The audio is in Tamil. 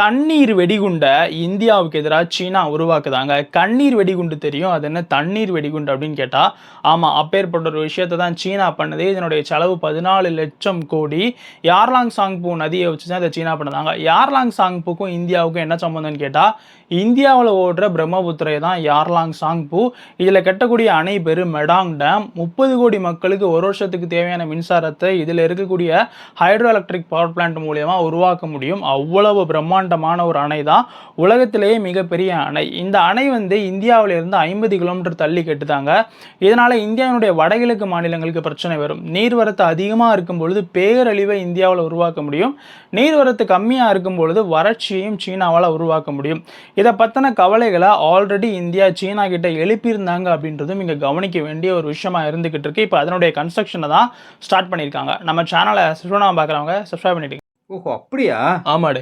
தண்ணீர் வெடிகுண்டை இந்தியாவுக்கு எதிராக சீனா உருவாக்குதாங்க. கண்ணீர் வெடிகுண்டு தெரியும். அது என்ன தண்ணீர் வெடிகுண்டு அப்படின்னு கேட்டால் ஆமாம் அப்பேற்பட்ட ஒரு விஷயத்தை தான் சீனா பண்ணது. இதனுடைய செலவு பதினாலு லட்சம் கோடி. யார்லாங் சாங்பூ நதியை வச்சு தான் இதை சீனா பண்ணதாங்க. யார்லாங் சாங்பூக்கும் இந்தியாவுக்கும் என்ன சம்மந்தம்னு கேட்டால் இந்தியாவில் ஓடுற பிரம்மபுத்திரை தான் யார்லாங் சாங்பூ. இதில் கட்டக்கூடிய அணை பேர் மெடாங் டேம். முப்பது கோடி மக்களுக்கு ஒரு வருஷத்துக்கு தேவையான மின்சாரத்தை இதில் இருக்கக்கூடிய ஹைட்ரோ எலக்ட்ரிக் பவர் பிளான்ட் மூலியமாக உருவாக்க முடியும். அவ்வளவு பிரம்மாண்டமான ஒரு அணை தான் உலகத்திலேயே மிகப்பெரிய அணை. இந்த அணை வந்து இந்தியாவில இருந்து ஐம்பது கிலோமீட்டர் தள்ளி கட்டுதாங்க. இதனால இந்தியாவினுடைய வடகிழக்கு மாநிலங்களுக்கு பிரச்சனை வரும். நீர்வரத்து அதிகமாக இருக்கும் பொழுது பேரழிவை இந்தியாவில் உருவாக்க முடியும். நீர்வரத்து கம்மியாக இருக்கும் பொழுது வறட்சியையும் சீனாவால் உருவாக்க முடியும். இதை பற்றின கவலைகளை ஆல்ரெடி இந்தியா சீனா கிட்ட எழுப்பியிருந்தாங்க அப்படின்றதும் இங்கே கவனிக்க வேண்டிய ஒரு விஷயமா இருந்துகிட்டு இருக்கு. இப்போ அதனுடைய கன்ஸ்ட்ரக்ஷனை தான் ஸ்டார்ட் பண்ணியிருக்காங்க. நம்ம சேனலை சுற்றுலா பார்க்குறவங்க சப்ஸ்கிரைப் பண்ணிட்டீங்க ஓஹோ அப்படியா? ஆமாடு.